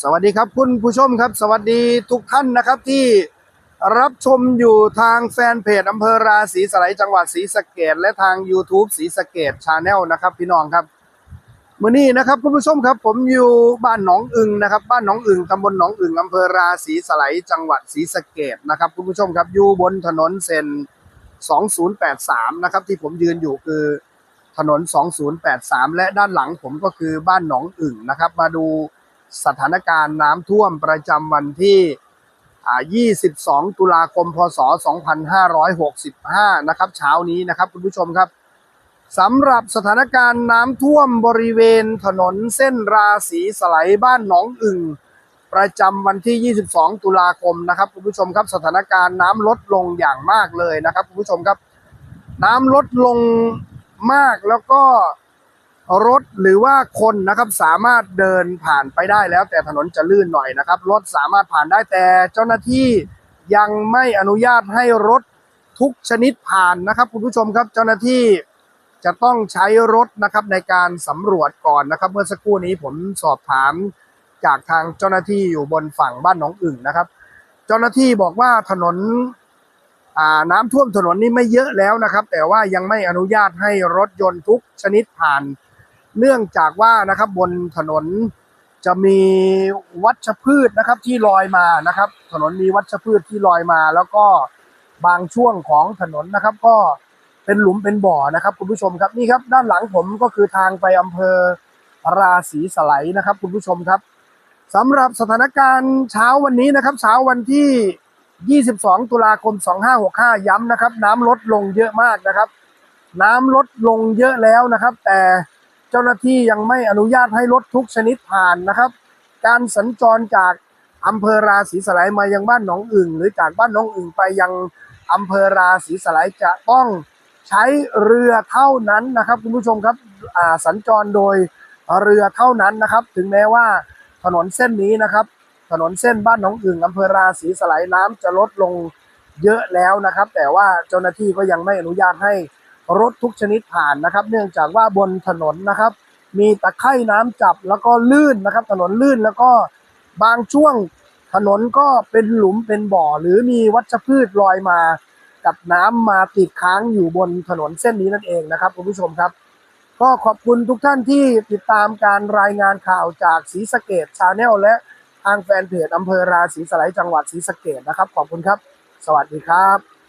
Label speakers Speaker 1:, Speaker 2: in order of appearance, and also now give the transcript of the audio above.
Speaker 1: สวัสดีครับคุณผู้ชมครับ สวัสดีทุกท่านนะครับที่รับชมอยู่ทางแฟนเพจอำเภอราศีสไลจังหวัดศรีสะเกดและทาง YouTube ศรีสะเกดชาแนลนะครับพี่น้องครับมื่อนี้นะครับคุณผู้ชมครับ ผมอยู่บ้านหนองอึงนะครับ บ้านหนองอึงตำบลหนองอึงอำเภอราศีสไลจังหวัดศรีสะเกดนะครับคุณผู้ชมครับอยู่บนถนนเส้น2083นะครับที่ผมยืนอยู่คือถนน 2083 และด้านหลังผมก็คือบ้านหนองอึงนะครับ มาดู สถานการณ์น้ำท่วมประจำวันที่ 22 ตุลาคม พศ 2565 นะครับ เช้านี้นะครับคุณผู้ชมครับสำหรับสถานการณ์น้ำท่วมบริเวณถนนเส้นราศีสไลบ้านหนองอึ่งประจำวันที่ 22 ตุลาคมนะครับคุณผู้ชมครับสถานการณ์น้ำลดลงอย่างมากเลยนะครับคุณผู้ชมครับ น้ำลดลงมากแล้วก็ รถหรือว่าคนนะครับสามารถเดินผ่านไปได้แล้ว แต่ถนนจะลื่นหน่อยนะครับ รถสามารถผ่านได้แต่เจ้าหน้าที่ยังไม่อนุญาตให้รถทุกชนิดผ่านนะครับ คุณผู้ชมครับเจ้าหน้าที่จะต้องใช้รถนะครับในการสำรวจก่อนนะครับ เมื่อสักครู่นี้ผมสอบถามจากทางเจ้าหน้าที่อยู่บนฝั่งบ้านหนองอึ่งนะครับ เจ้าหน้าที่บอกว่าถนนน้ำท่วมถนนนี่ไม่เยอะแล้วนะครับ แต่ว่ายังไม่อนุญาตให้รถยนต์ทุกชนิดผ่าน เนื่องจากว่านะครับบนถนนจะมีวัชพืชนะครับที่ลอยมานะครับ ถนนมีวัชพืชที่ลอยมา แล้วก็บางช่วงของถนนนะครับ ก็เป็นหลุมเป็นบ่อนะครับคุณผู้ชมครับนี่ครับด้านหลังผมก็คือทางไปอำเภอราศีสไลนะครับ คุณผู้ชมครับสำหรับสถานการณ์เช้าวันนี้นะครับ เช้าวันที่ 22 ตุลาคม 2565 ย้ำนะครับ น้ำลดลงเยอะมากนะครับ น้ำลดลงเยอะแล้วนะครับ แต่ เจ้าหน้าที่ยังไม่อนุญาตให้รถทุกชนิดผ่านนะครับ การสัญจรจากอำเภอราศีสไลยมายังบ้านหนองอึ่ง หรือจากบ้านหนองอึ่งไปยังอำเภอราศีสไลยจะต้องใช้เรือเท่านั้นนะครับคุณผู้ชมครับสัญจรโดยเรือเท่านั้นนะครับ ถึงแม้ว่าถนนเส้นนี้นะครับ ถนนเส้นบ้านหนองอึ่งอำเภอราศีสไลยน้ำจะลดลงเยอะแล้วนะครับ แต่ว่าเจ้าหน้าที่ก็ยังไม่อนุญาตให้ รถทุกชนิดผ่านนะครับ เนื่องจากว่าบนถนนนะครับ มีตะไคร่น้ำจับแล้วก็ลื่นนะครับ ถนนลื่นแล้วก็บางช่วงถนนก็เป็นหลุมเป็นบ่อ หรือมีวัชพืชลอยมากับน้ำมาติดค้างอยู่บนถนนเส้นนี้นั่นเองนะครับคุณผู้ชมครับ ก็ขอบคุณทุกท่านที่ติดตามการรายงานข่าวจากศรีสะเกดชาแนลและทางแฟนเพจอำเภอราศีสไลจังหวัดศรีสะเกดนะครับ ขอบคุณครับ สวัสดีครับ